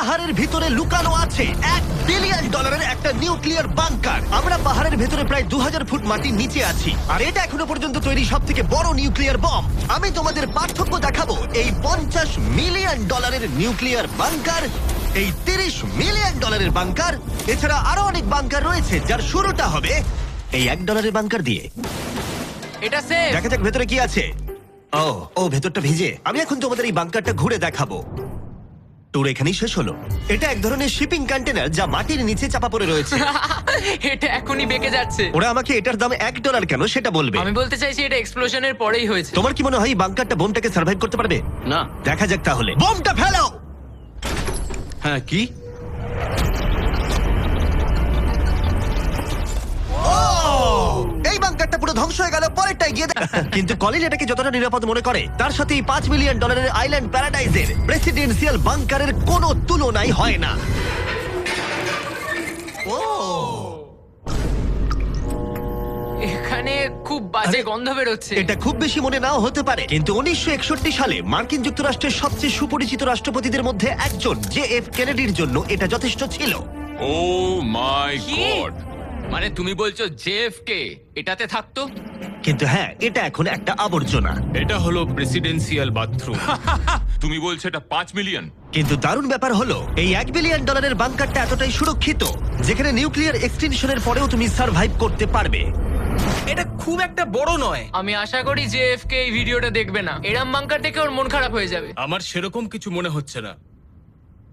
পাহাড়ের ভিতরে লুকানো আছে। এক বিলিয়ন ডলারের একটা নিউক্লিয়ার বাংকার আমরা পাহাড়ের ভেতরে প্রায় দু ফুট মাটির নিচে আছি। আর এটা এখনও পর্যন্ত তৈরি সব থেকে বড় নিউক্লিয়ার বম আমি তোমাদের পার্থক্য দেখাবো। এই পঞ্চাশ মিলিয়ন ডলারের নিউক্লিয়ার বাংকার এই তিরিশ মিলিয়ন ডলারের বাংকার এছাড়া আরও অনেক বাংকার রয়েছে যার শুরুটা হবে এই এক ডলারের বাংকার দিয়ে। এটা সেফ দেখা যাক ভেতরে কি আছে। ও ও ভেতরটা ভিজে। আমি এখন তোমাদের এই বাংকারটা ঘুরে দেখাবো। ট্যুর এখানেই শেষ হলো। এটা এক ধরনের শিপিং কন্টেনার যা মাটির নিচে চাপা পড়ে রয়েছে। এটা এখনই বেঁকে যাচ্ছে। ওরা আমাকে এটার দাম এক ডলার কেন সেটা বলবে? আমি বলতে চাইছি এটা এক্সপ্লোশনের পরেই হয়েছে। তোমার কি মনে হয় বাংকারটা বোমটাকে সার্ভাইভ করতে পারবে? না। দেখা যাক তাহলে। বোমটা ফেলো! হ্যাঁ কি? বাংকারটা পুরো ধ্বংস হয়ে গেল পরেরটাই গিয়ে কিন্তু কলিন এটাকে যতটা নিরাপদ মনে করে তার সাথে এই পাঁচ মিলিয়ন ডলারের আইল্যান্ড প্যারাডাইজের প্রেসিডেন্সিয়াল বাংকারের কোনো তুলনাই হয় না। ও। এখানে খুব বাজে গন্ধ বেরোচ্ছে। এটা খুব বেশি মনে নাও হতে পারে কিন্তু উনিশশো একষট্টি সালে মার্কিন যুক্তরাষ্ট্রের সবচেয়ে সুপরিচিত রাষ্ট্রপতিদের মধ্যে একজন জে এফ কেনেডির জন্য এটা যথেষ্ট ছিল। ও মাই গড মানে তুমি বলছো জেএফকে এটাতে থাকতো? কিন্তু হ্যাঁ এটা এখন একটা আবর্জনা। এটা হলো প্রেসিডেন্সিয়াল বাথরুম। তুমি বলছো এটা পাঁচ মিলিয়ন। কিন্তু দারুণ ব্যাপার হলো এই এক বিলিয়ন ডলারের বাংকারটা এতটাই সুরক্ষিত যেখানে নিউক্লিয়ার এক্সটেনশনের পরেও তুমি সার্ভাইভ করতে পারবে। এটা খুব একটা বড় নয়। আমি আশা করি জেএফকে এই ভিডিওটা দেখবে না। এরম বাঙ্কার দেখে ওর মন খারাপ হয়ে যাবে। আমার সেরকম কিছু মনে হচ্ছে না।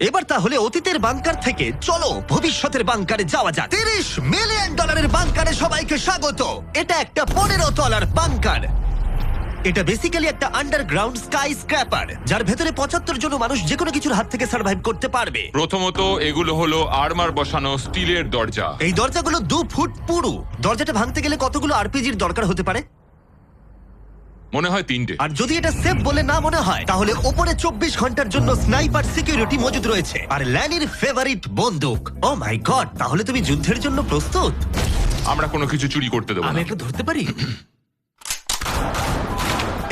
এবার তাহলে অতীতের বাংকার থেকে চলো ভবিষ্যতের বাংকারে যাওয়া যাক। তিরিশ মিলিয়ন ডলারের বাংকারে সবাইকে স্বাগত। এটা একটা পনেরো তলার বাংকার। এটা বেসিক্যালি একটা আন্ডারগ্রাউন্ড স্কাই স্ক্র্যাপার যার ভেতরে পঁচাত্তর জন মানুষ যে কোনো কিছুর হাত থেকে সার্ভাইভ করতে পারবে। প্রথমত এগুলো হলো আর্মার বসানো স্টিলের দরজা। এই দরজাগুলো দু ফুট পুরু। দরজাটা ভাঙতে গেলে কতগুলো আরপিজির দরকার হতে পারে? মনে হয় তিনটে। আর যদি এটা সেফ বলে না মনে হয় তাহলে ওপরে চব্বিশ ঘণ্টার জন্য স্নাইপার সিকিউরিটি মজুদ রয়েছে। আর ল্যানির ফেভারিট বন্দুক। ও মাই গড তাহলে তুমি যুদ্ধের জন্য প্রস্তুত? আমরা কোনো কিছু চুরি করতে দেবো আমি একটু ধরতে পারি?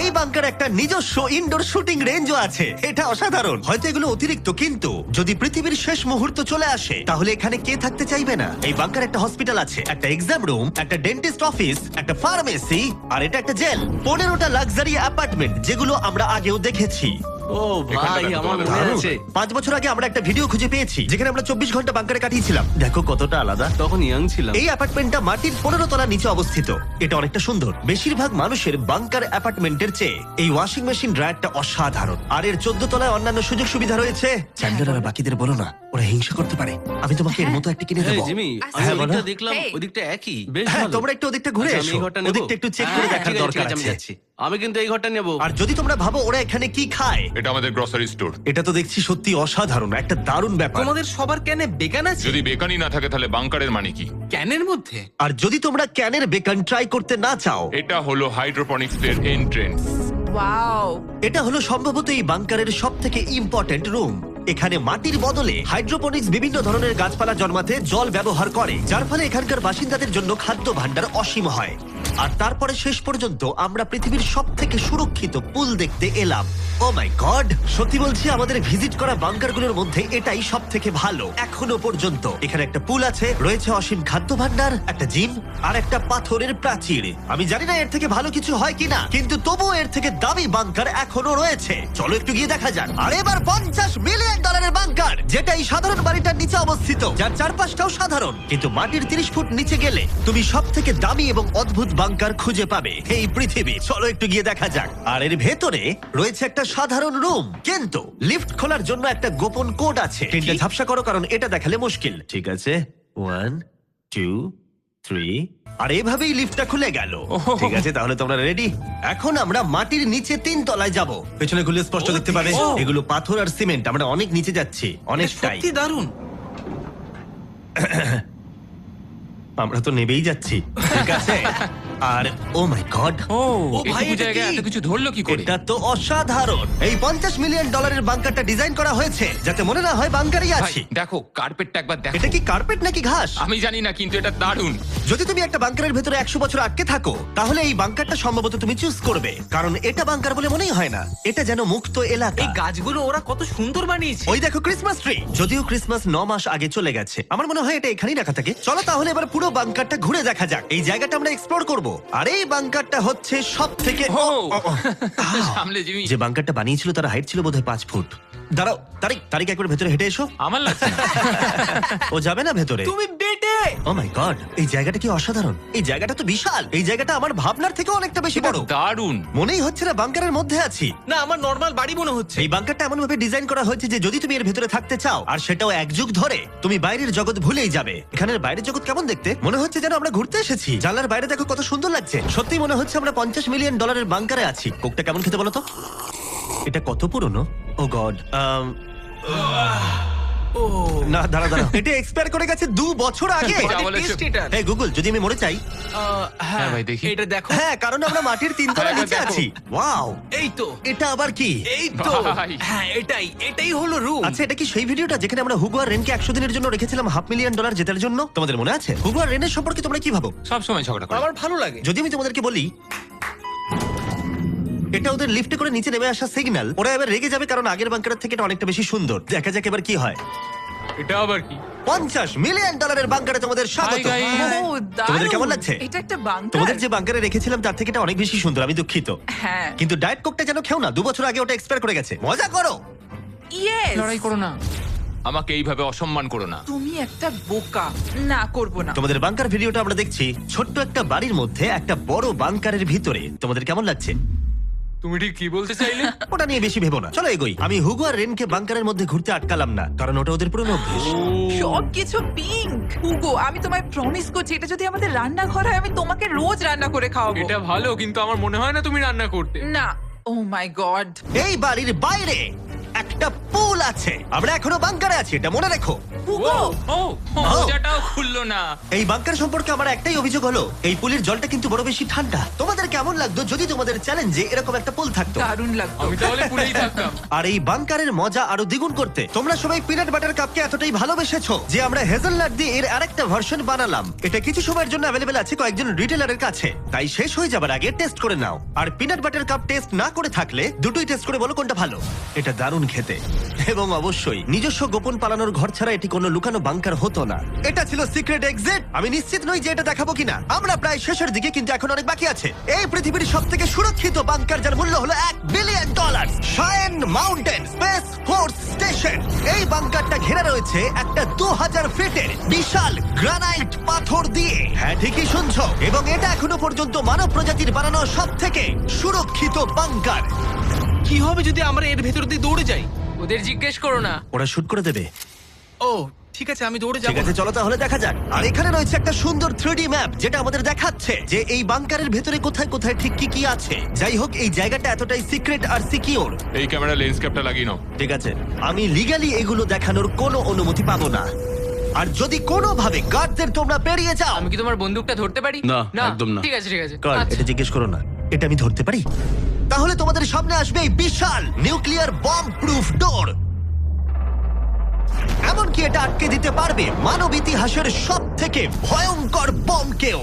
এই বাংকার একটা নিজস্ব ইনডোর শুটিং রেঞ্জও আছে। এটা অসাধারণ। হয়তো এগুলো অতিরিক্ত, কিন্তু যদি পৃথিবীর শেষ মুহূর্ত চলে আসে, তাহলে এখানে কে থাকতে চাইবে না? এই বাংকার একটা হসপিটাল আছে, একটা এক্সাম রুম একটা ডেন্টিস্ট অফিস একটা ফার্মেসি আর এটা একটা জেল পনেরোটা লাক্সারি অ্যাপার্টমেন্ট যেগুলো আমরা আগেও দেখেছি। ও ভাই আমার মনে আছে। পাঁচ বছর আগে আমরা একটা ভিডিও খুঁজে পেয়েছি যেখানে আমরা চব্বিশ ঘণ্টা বাংকারে কাটিয়েছিলাম। দেখো কতটা আলাদা। তখন ইয়াং ছিলাম। এই অ্যাপার্টমেন্টটা মাটির পনেরো তলা নিচে অবস্থিত। এটা অনেকটা সুন্দর। বেশিরভাগ মানুষের বাংকার অ্যাপার্টমেন্টের চেয়ে এই ওয়াশিং মেশিন ড্রায়ারটা অসাধারণ। আর এর চোদ্দ তলায় অন্যান্য সুযোগ সুবিধা রয়েছে। চ্যান্ডেল আর বাকিদের বলো না। ওরা হিংসা করতে পারে। আমি তোমাকে এর মতো একটা কিনে এই দেবো। জিমি আমি হ্যাঁ, বলো। ওদিকটা দেখলাম. ওদিকটা একই। বেশ হ্যাঁ ভালো। তোমরা একটু ওদিকটা ঘুরে আচ্ছা, আমি এসো। এই ঘরটা নেব। ওদিকটা একটু চেক করে হ্যাঁ, দেখার ঠিক আছে, দরকার ঠিক আমি আছে। যাচ্ছি। আমি কিন্তু এই ঘরটা নেব। আর যদি তোমরা ভাবো ওরা এখানে কি খায় এটা আমাদের গ্রসারি স্টোর এটা তো দেখছি সত্যি অসাধারণ একটা দারুণ ব্যাপার। তোমাদের সবার ক্যানে বেগান আছে? যদি বেকানি না থাকে তাহলে বাংকারের মানে কি? ক্যানের মধ্যে? আর যদি তোমরা ক্যানের বেকন ট্রাই করতে না চাও এটা হলো হাইড্রোপনিক্স এর এন্ট্রেন্স ওয়াও এটা হলো সম্ভবত এই বাংকারের সব থেকে ইম্পর্টেন্ট রুম এখানে মাটির বদলে হাইড্রোপনিক্স বিভিন্ন ধরনের গাছপালা জন্মাতে জল ব্যবহার করে, যার ফলে এখানকার বাসিন্দাদের জন্য খাদ্য ভাণ্ডার অসীম হয়। আর তারপরে শেষ পর্যন্ত আমরা পৃথিবীর সব থেকে সুরক্ষিত পুল দেখতে এলাম। ও মাই গড সত্যি বলছি, আমাদের ভিজিট করা বাংকারগুলোর মধ্যে এটাই সব থেকে ভালো। এখনও পর্যন্ত এখানে একটা পুল আছে, রয়েছে অসীম খাদ্য ভাণ্ডার একটা জিম আর একটা পাথরের প্রাচীর। আমি জানি না এর থেকে ভালো কিছু হয় কিনা, কিন্তু তবুও এর থেকে দামি বাংকার এখনও রয়েছে। চলো একটু গিয়ে দেখা যাক। আর এবার পঞ্চাশ মিলিয়ন ডলারের বাংকার, যেটা এই সাধারণ বাড়িটার নিচে অবস্থিত, যার চারপাশটাও সাধারণ। কিন্তু মাটির তিরিশ ফুট নিচে গেলে তুমি সব থেকে দামি এবং অদ্ভুত বাংকার খুঁজে পাবে। এই পৃথিবী চলো একটু গিয়ে দেখা যাক। আর এর ভেতরে রয়েছে একটা সাধারণ রুম কিন্তু লিফট খোলার জন্য একটা গোপন কোড আছে। তিনটে ঝাপসা করো কারণ এটা দেখালে মুশকিল। ঠিক আছে? ওয়ান টু থ্রি আর এভাবেই লিফটটা খুলে গেল। ঠিক আছে তাহলে তোমরা রেডি এখন আমরা মাটির নিচে তিন তলায় যাব। পেছনে খুলে স্পষ্ট দেখতে পাবে। এগুলো পাথর আর সিমেন্ট। আমরা অনেক নিচে যাচ্ছি। অনেকটাই দারুণ। আমরা তো নেবেই যাচ্ছি ঠিক আছে? আর ও মাই গড ও ভাই এটুকু এটা জায়গায় কি? এত কিছু ধরলো কি করে? এটা তো অসাধারণ। এই পঞ্চাশ মিলিয়ন ডলারের বাংকারটা ডিজাইন করা হয়েছে যাতে মনে না হয় বাংকারই ভাই আছি। দেখো কার্পেটটা একবার দেখো। এটা কি কার্পেট নাকি ঘাস? আমি জানি না কিন্তু এটা দারুণ। যদি তুমি একটা বাংকারের ভেতরে একশো বছর আটকে থাকো তাহলে এই বাংকারটা সম্ভবত তুমি চুজ করবে। কারণ এটা বাংকার বলে মনেই হয় না। এটা যেন মুক্ত এলাকা। এই গাছগুলো ওরা কত সুন্দর বানিয়েছে। ওই দেখো ক্রিসমাস ট্রি যদিও ক্রিসমাস ন মাস আগে চলে গেছে আমার মনে হয় এটা এখানেই রাখা থাকে। চলো তাহলে এবার পুরো বাংকারটা ঘুরে দেখা যাক। এই জায়গাটা আমরা এক্সপ্লোর করব। আর এই বাংকারটা হচ্ছে সব থেকে সামলে জিমি যে বাংকারটা বানিয়েছিল তারা হাইট ছিল বোধহয় পাঁচ ফুট। দাঁড়াও তারিক তারিক একবার ভেতরে হেঁটে এসো। আমার লাগছে না। ও যাবে না ভেতরে? তুমি বেটে! ও মাই গড এই জায়গাটা কি অসাধারণ? এই জায়গাটা তো বিশাল। এই জায়গাটা আমার ভাবনার থেকে অনেকটা বেশি বড়। দারুণ। মনেই হচ্ছে না বাংকারের মধ্যে আছি। না আমার নর্মাল বাড়ি মনে হচ্ছে। এই বাংকারটা এমন ভাবে ডিজাইন করা হয়েছে যে যদি তুমি এর ভেতরে থাকতে চাও আর সেটাও এক যুগ ধরে তুমি বাইরের জগৎ ভুলেই যাবে। এখানের বাইরের জগৎ কেমন দেখতে? মনে হচ্ছে যেন আমরা ঘুরতে এসেছি। জানলার বাইরে দেখো কত সুন্দর লাগছে। সত্যি মনে হচ্ছে আমরা পঞ্চাশ মিলিয়ন ডলারের বাংকারে আছি। কোকটা কেমন খেতে বলো তো? এটা কত পুরনো? ও গড না দাঁড়া দাঁড়া এটা এক্সপায়ার করে গেছে দু বছর আগে। যা বলেছ। এই গুগল যদি আমি মরে চাই। হ্যাঁ হ্যাঁ ভাই, দেখি। এটা দেখো। হ্যাঁ কারণ আমরা মাটির তিনতলা হ্যাঁ, নিচে দেখো। আছি। ওয়াও এই তো। এটা আবার কি? এই তো। ভাই। হ্যাঁ এটাই এটাই হলো রুম আচ্ছা এটা কি সেই ভিডিওটা যেখানে আমরা হুগো আর রেনকে একশো দিনের জন্য রেখেছিলাম হাফ মিলিয়ন ডলার জেতার জন্য? তোমাদের মনে আছে? হুগো আর রেনের সম্পর্কে তোমরা কি ভাবো? সব সময় ঝগড়া করে। আমার ভালো লাগে। যদি আমি তোমাদেরকে বলি এটা ওদের লিফটে করে নিচে নেমে আসা সিগন্যাল ওরা এবার রেগে যাবে কারণ আগের বাংকারের থেকে এটা অনেকটা বেশি সুন্দর। দেখা যাক এবার কি হয়। এটা আবার কি? পঞ্চাশ মিলিয়ন ডলারের বাংকারে তোমাদের স্বাগত। Hi, guys. ও তোমাদের কেমন লাগছে? এটা একটা বাংকার তোমাদের যে বাংকারে রেখেছিলাম তার থেকে এটা অনেক বেশি সুন্দর আমি দুঃখিত। হ্যাঁ। কিন্তু ডায়েট কোকটা যেন খেও না দু বছর আগে ওটা এক্সপায়ার করে গেছে। মজা করো। ইয়েস লড়াই করো না। আমাকে এইভাবে অসম্মান করো না। তুমি একটা বোকা। না করব না। তোমাদের বাংকার ভিডিওটা আমরা দেখছি ছোট্ট একটা বাড়ির মধ্যে একটা বড় বাংকারের ভিতরে। তোমাদের কেমন লাগছে? তুমি ঠিক কি বলতে চাইলে? ওটা নিয়ে বেশি ভেবো না। চলো এগোই। আমি হুগো আর রেনকে বাংকারের মধ্যে ঘুরতে আটকালাম না কারণ ওটা ওদের পুরনো অভ্যেস। সবকিছু পিঙ্ক হুগো আমি তোমায় প্রমিস করছি এটা যদি আমাদের রান্নাঘর হয় আমি তোমাকে রোজ রান্না করে খাওয়াবো। এটা ভালো কিন্তু আমার মনে হয় না তুমি রান্না করতে। না। ও মাই গড এই বাড়ির বাইরে! আছে। আমরা এখনও বাংকারে আছি এটা মনে রেখো। হুগো ও মজাটাও খুললো না। এই বাংকার সম্পর্কে আমার একটাই অভিযোগ হলো এই পুলের জলটা কিন্তু বড় বেশি ঠান্ডা। তোমাদের কেমন লাগতো যদি তোমাদের চ্যালেঞ্জে এরকম একটা পুল থাকতো? দারুণ লাগতো। আমি তাহলে পুরেই থাকতাম। আর এই বাংকারের মজা আরও দ্বিগুণ করতে। তোমরা সবাই পিনাট বাটার কাপকে এতটাই ভালোবেসেছো যে আমরা হেজেলনাট দিয়ে এর আরেকটা ভার্সন বানালাম। এটা কিছু সময়ের জন্য অ্যাভেলেবেল আছে কয়েকজন রিটেলারের কাছে। তাই শেষ হয়ে যাবার আগে টেস্ট করে নাও। আর পিনাট বাটার কাপ টেস্ট না করে থাকলে দুটোই টেস্ট করে বলো কোনটা ভালো। এটা দারুণ খেতে। এবং অবশ্যই নিজস্ব গোপন পালানোর ঘর ছাড়া এটি কোনো লুকানো বাংকার হতো না। এটা ছিল সিক্রেট এক্সিট আমি নিশ্চিত নই যে এটা দেখাবো কিনা। আমরা প্রায় শেষের দিকে কিন্তু এখন অনেক বাকি আছে। এই পৃথিবীর সব থেকে সুরক্ষিত বাংকার যার মূল্য হলো এক billion dollar Cheyenne mountain space force station এই বাংকারটা ঘেরা রয়েছে একটা দু হাজার ফিটের বিশাল গ্রানাইট পাথর দিয়ে। হ্যাঁ ঠিকই শুনছো। এবং এটা এখনও পর্যন্ত মানব প্রজাতির বানানো সব থেকে সুরক্ষিত বাংকার কি হবে যদি আমরা এর ভেতর দিয়ে দৌড়ে যাই? ওদের জিজ্ঞেস করো না। ওরা শুট করে দেবে। ও ঠিক আছে আমি দৌড়ে ঠিক যাব। আছে চলো তাহলে দেখা যাক। আর এখানে রয়েছে একটা সুন্দর থ্রিডি ম্যাপ যেটা আমাদের দেখাচ্ছে যে এই বাংকারের ভেতরে কোথায় কোথায় ঠিক কি কি আছে। যাই হোক এই জায়গাটা এতটাই সিক্রেট আর সিকিওর এই ক্যামেরা লেন্স ক্যাপটা লাগিয়ে নাও। ঠিক আছে আমি লিগালি এগুলো দেখানোর কোনো অনুমতি পাবো না। আর যদি কোনোভাবে গার্ডদের তোমরা পেরিয়ে যাও আমি কি তোমার বন্দুকটা ধরতে পারি? না, একদম না। ঠিক আছে ঠিক আছে। আচ্ছা। এটা জিজ্ঞেস করো না। এটা আমি ধরতে পারি? তাহলে তোমাদের সামনে আসবে এই বিশাল নিউক্লিয়ার বম্ব প্রুফ ডোর। এমনকি এটা আটকে দিতে পারবে মানব ইতিহাসের সব থেকে ভয়ঙ্কর বমকেও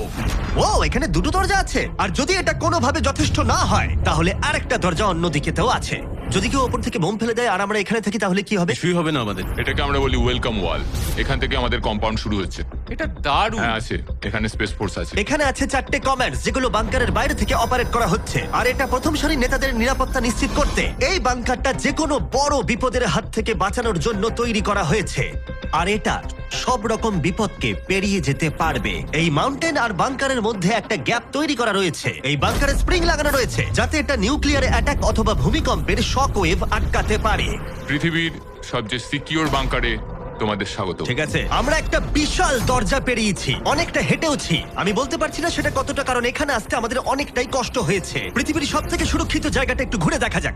ও এখানে দুটো দরজা আছে। আর যদি এটা কোনোভাবে যথেষ্ট না হয়, তাহলে আরেকটা দরজা অন্যদিকেতেও আছে। যদি কেউ ওপর থেকে বোম ফেলে দেয় আর আমরা এখানে থাকি তাহলে কি হবে? কিছুই হবে না আমাদের। এটাকে আমরা বলি ওয়েলকাম ওয়াল এখান থেকে আমাদের কম্পাউন্ড শুরু হচ্ছে। এটা দারুণ। হ্যাঁ আছে। এখানে স্পেস ফোর্স আছে। এখানে আছে চারটে কমান্ডস যেগুলো বাংকারের বাইরে থেকে অপারেট করা হচ্ছে। আর এটা প্রথম সারির নেতাদের নিরাপত্তা নিশ্চিত করতে। এই বাংকারটা যে কোনো বড় বিপদের হাত থেকে বাঁচানোর জন্য তৈরি করা হয়েছে। আর এটা সব রকম বিপদকে পেরিয়ে যেতে পারবে। এই মাউন্টেন আর বাংকারের মধ্যে একটা গ্যাপ তৈরি করা রয়েছে। এই বাংকারে স্প্রিং লাগানো রয়েছে যাতে এটা নিউক্লিয়ার অ্যাটাক অথবা ভূমিকম্পের শক ওয়েভ আটকাতে পারে। পৃথিবীর সবচেয়ে সিকিউর বাংকারে তোমাদের স্বাগত। ঠিক আছে আমরা একটা বিশাল দরজা পেরিয়েছি অনেকটা হেঁটেওছি। আমি বলতে পারছি না সেটা কতটা কারণ এখানে আসতে আমাদের অনেকটাই কষ্ট হয়েছে। পৃথিবীর সব থেকে সুরক্ষিত জায়গাটা একটু ঘুরে দেখা যাক।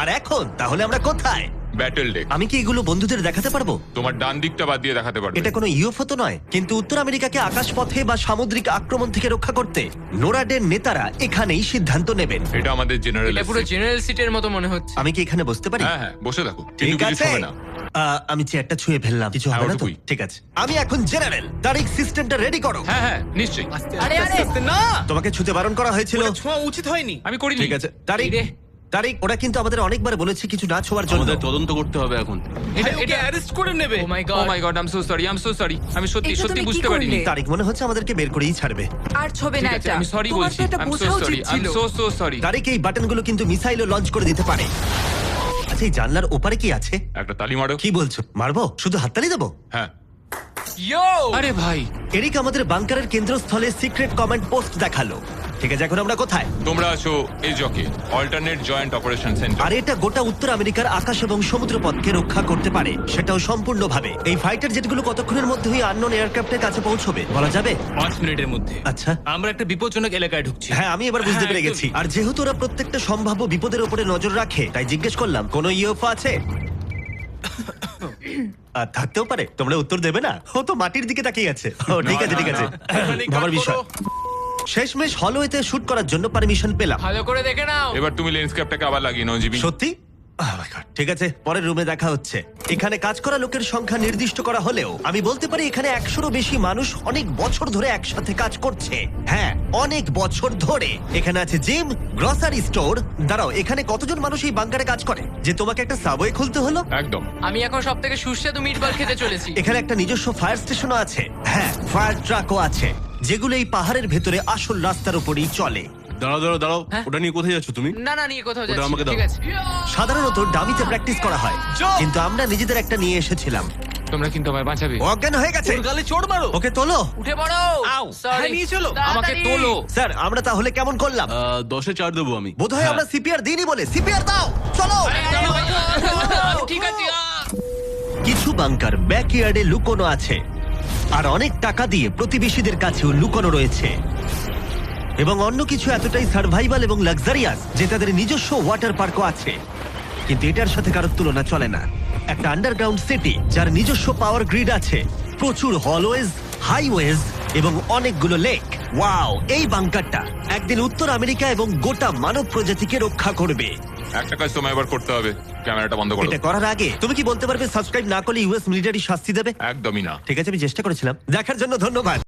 আর এখন তাহলে আমরা কোথায়? ব্যাটেল ডেক আমি কি এগুলো বন্ধুদের দেখাতে পারব? তোমার ডান দিকটা বাদ দিয়ে দেখাতে পারবে। এটা কোনো ইউএফও তো নয় কিন্তু উত্তর আমেরিকাকে আকাশপথে বা সামুদ্রিক আক্রমণ থেকে রক্ষা করতে নোরাডের নেতারা এখানেই সিদ্ধান্ত নেবেন। এটা আমাদের জেনারেল এটা পুরো জেনারেল সিটের মতো মনে হচ্ছে। আমি কি এখানে বসতে পারি? হ্যাঁ হ্যাঁ বসে থাকো। কিন্তু ঠিক কিছু আছে। না। আহ, আমি চেয়ারটা ছুঁয়ে ফেললাম। কিছু হবে না তো? ওটুকুই। ঠিক আছে। আমি এখন জেনারেল তারিখ সিস্টেমটা রেডি করো। হ্যাঁ হ্যাঁ নিশ্চয়ই। আরে আরে। না। তোমাকে ছুতে বারণ করা হয়েছিল। ছোঁয়া উচিত হয়নি। আমি করিনি। ঠিক আছে। তারিখ রে। তারিখ ওরা কিন্তু আমাদের অনেকবার বলেছে কিছু না ছোঁয়ার জন্য। আমাদের তদন্ত করতে হবে এখন। এটা এটা অ্যারেস্ট করে নেবে। ও my oh my god I am so sorry I am so sorry আমি সত্যি সত্যি বুঝতে পারিনি? তারিখ মনে হচ্ছে আমাদেরকে বের করেই ছাড়বে। আর ছবে না এটা। আমি সরি বলছি। I am so sorry I am so so sorry তারিখ এই বাটনগুলো কিন্তু মিসাইলও লঞ্চ করে দিতে পারে। আচ্ছা এই জানলার ওপারে কি আছে? একটা তালি মারো। কি বলছো? মারবো? শুধু হাততালি দেবো? হ্যাঁ। ইয়ো আরে ভাই। এরিক আমাদের বাংকারের কেন্দ্রস্থলে সিক্রেট কমান্ড পোস্ট দেখাল। ঠিক আছে এখন আমরা কোথায়? তোমরা আছো এই জকে অল্টারনেট জয়েন্ট অপারেশন সেন্টার আর এটা গোটা উত্তর আমেরিকার আকাশ এবং সমুদ্র পথকে রক্ষা করতে পারে সেটাও সম্পূর্ণভাবে। এই ফাইটার জেটগুলো কতক্ষণের মধ্যেই আননোন এয়ারক্রাফটের কাছে পৌঁছবে বলা যাবে? পাঁচ মিনিটের মধ্যে। আচ্ছা। আমরা একটা বিপজ্জনক এলাকায় ঢুকছি। হ্যাঁ আমি এবার বুঝতে হ্যাঁ, পেরে গেছি। আর যেহেতু ওরা প্রত্যেকটা সম্ভাব্য বিপদের উপরে নজর রাখে তাই জিজ্ঞেস করলাম কোনো ইউএফও আছে? আর থাকতেও পারে তোমরা উত্তর দেবে না? ও তো মাটির দিকে তাকিয়ে আছে। ও ঠিক আছে ঠিক আছে। ভাবার বিষয়। শেষমেশ হলওয়েতে শুট করার জন্য পারমিশন পেলাম। ভালো করে দেখে নাও। এবার তুমি লেন্স ক্যাপটাকে আবার লাগিয়ে নাও জিবি সত্যি? Oh my God, ঠিক আছে পরের রুমে দেখা হচ্ছে। এখানে কাজ করা লোকের সংখ্যা নির্দিষ্ট করা হলেও আমি বলতে পারি এখানে একশোরও বেশি মানুষ অনেক বছর ধরে একসাথে কাজ করছে। হ্যাঁ অনেক বছর ধরে। এখানে আছে জিম গ্রসারি স্টোর দাঁড়াও এখানে কতজন মানুষ এই বাংকারে কাজ করে? যে তোমাকে একটা সাবওয়ে খুলতে হলো? একদম। আমি এখন সব থেকে সুস্বাদু মিটবল খেতে চলেছি। এখানে একটা নিজস্ব ফায়ার স্টেশনও আছে। হ্যাঁ ফায়ার ট্রাকও আছে। যেগুলো এই পাহাড়ের ভেতরে আসল রাস্তার উপরেই চলে দাঁড়াও দাঁড়াও দাঁড়াও হ্যাঁ? ওটা নিয়ে কোথায় যাচ্ছ তুমি না না নিয়ে কোথাও ওটা যাচ্ছি আমাকে দাও। ঠিক আছে সাধারণত ডামিতে প্র্যাকটিস করা হয় কিন্তু আমরা নিজেদের একটা নিয়ে এসেছিলাম তোমরা কিন্তু আমায় বাঁচাবে ও অজ্ঞান হয়ে গেছে গালে চড় মারো ওকে তোলো উঠে পড়ো আউ. হ্যাঁ, নিয়ে চলো। আমাকে। তোলো স্যার আমরা তাহলে কেমন করলাম আহ, দশে চার দেবো আমি বোধহয় আমরা সিপিআর দিইনি বলে সিপিআর দাও চলো ঠিক আছে আহ! কিছু বাংকার ব্যাকইয়ার্ডে লুকোনো আছে আর অনেক টাকা দিয়ে প্রতিবেশীদের কাছেও লুকোনো রয়েছে। এবং অন্য কিছু এতটাই সার্ভাইভাল এবং লাক্সারিয়াস যে তাদের নিজস্ব ওয়াটার পার্কও আছে। কিন্তু এটার সাথে কারোর তুলনা চলে না। একটা আন্ডারগ্রাউন্ড সিটি যার নিজস্ব পাওয়ার গ্রিড আছে, প্রচুর হলওয়েজ হাইওয়েজ এবং অনেকগুলো লেক ওয়াও এই বাংকারটা একদিন উত্তর আমেরিকা এবং গোটা মানব প্রজাতিকে রক্ষা করবে। একটা কাজ তোমায় এবার করতে হবে ক্যামেরাটা বন্ধ করো। এটা করার আগে তুমি কি বলতে পারবে সাবস্ক্রাইব না করলে ইউএস মিলিটারি শাস্তি দেবে? একদমই না। ঠিক আছে আমি চেষ্টা করেছিলাম। দেখার জন্য ধন্যবাদ।